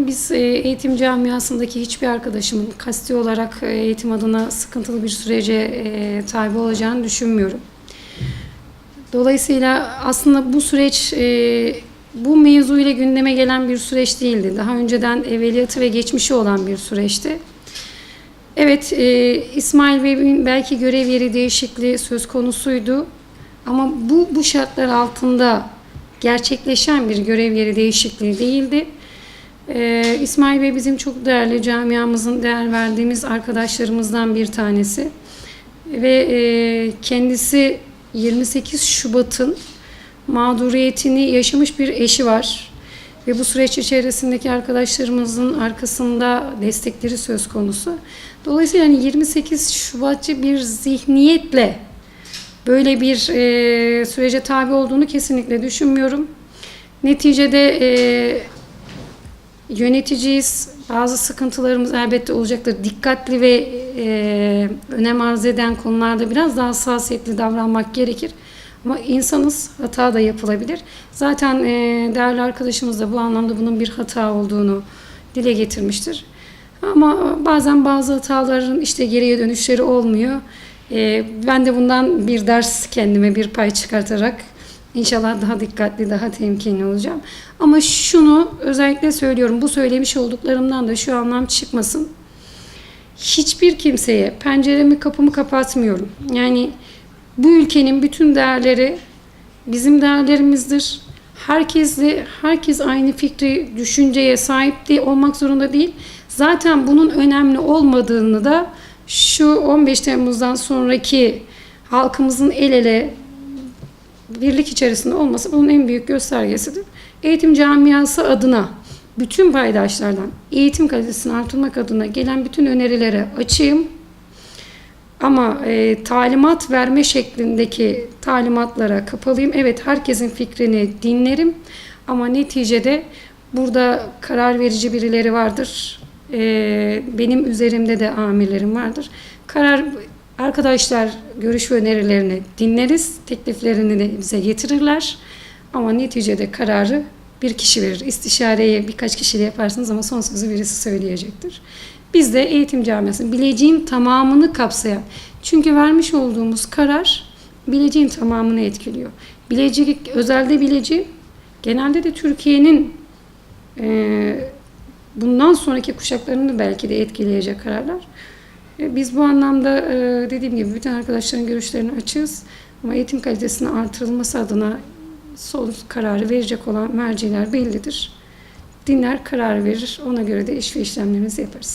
Biz e, eğitim camiasındaki hiçbir arkadaşımın kasti olarak e, eğitim adına sıkıntılı bir sürece e, tabi olacağını düşünmüyorum. Dolayısıyla aslında bu süreç bu mevzu ile gündeme gelen bir süreç değildi. Daha önceden evveliyatı ve geçmişi olan bir süreçti. Evet, İsmail Bey'in belki görev yeri değişikliği söz konusuydu. Ama bu bu şartlar altında gerçekleşen bir görev yeri değişikliği değildi. Ee, İsmail Bey bizim çok değerli camiamızın değer verdiğimiz arkadaşlarımızdan bir tanesi. Ve e, kendisi 28 Şubat'ın mağduriyetini yaşamış bir eşi var. Ve bu süreç içerisindeki arkadaşlarımızın arkasında destekleri söz konusu. Dolayısıyla hani 28 Şubatçı bir zihniyetle böyle bir e, sürece tabi olduğunu kesinlikle düşünmüyorum. Neticede e, yöneticiyiz. Bazı sıkıntılarımız elbette olacaktır. Dikkatli ve e, önem arz eden konularda biraz daha hassasiyetli davranmak gerekir. Ama insanız, hata da yapılabilir. Zaten e, değerli arkadaşımız da bu anlamda bunun bir hata olduğunu dile getirmiştir. Ama bazen bazı hataların işte geriye dönüşleri olmuyor. E, ben de bundan bir ders kendime bir pay çıkartarak İnşallah daha dikkatli, daha temkinli olacağım. Ama şunu özellikle söylüyorum. Bu söylemiş olduklarımdan da şu anlam çıkmasın. Hiçbir kimseye penceremi kapımı kapatmıyorum. Yani bu ülkenin bütün değerleri bizim değerlerimizdir. Herkesle herkes aynı fikri, düşünceye sahip değil, olmak zorunda değil. Zaten bunun önemli olmadığını da şu 15 Temmuz'dan sonraki halkımızın el ele birlik içerisinde olması bunun en büyük göstergesidir. Eğitim camiası adına bütün paydaşlardan eğitim kalitesini artırmak adına gelen bütün önerilere açığım. Ama e, talimat verme şeklindeki talimatlara kapalıyım. Evet herkesin fikrini dinlerim. Ama neticede burada karar verici birileri vardır. E, benim üzerimde de amirlerim vardır. Karar Arkadaşlar görüş ve önerilerini dinleriz. Tekliflerini de bize getirirler. Ama neticede kararı bir kişi verir. İstişareyi birkaç kişiyle yaparsınız ama son sözü birisi söyleyecektir. Biz de eğitim camiası bileceğin tamamını kapsayan. Çünkü vermiş olduğumuz karar bileceğin tamamını etkiliyor. Bilecik, özelde bileci genelde de Türkiye'nin e, bundan sonraki kuşaklarını belki de etkileyecek kararlar. E, Biz bu anlamda e, dediğim gibi bütün arkadaşların görüşlerini açığız. Ama eğitim kalitesinin artırılması adına son kararı verecek olan merciler bellidir. Dinler karar verir. Ona göre de iş ve işlemlerimizi yaparız.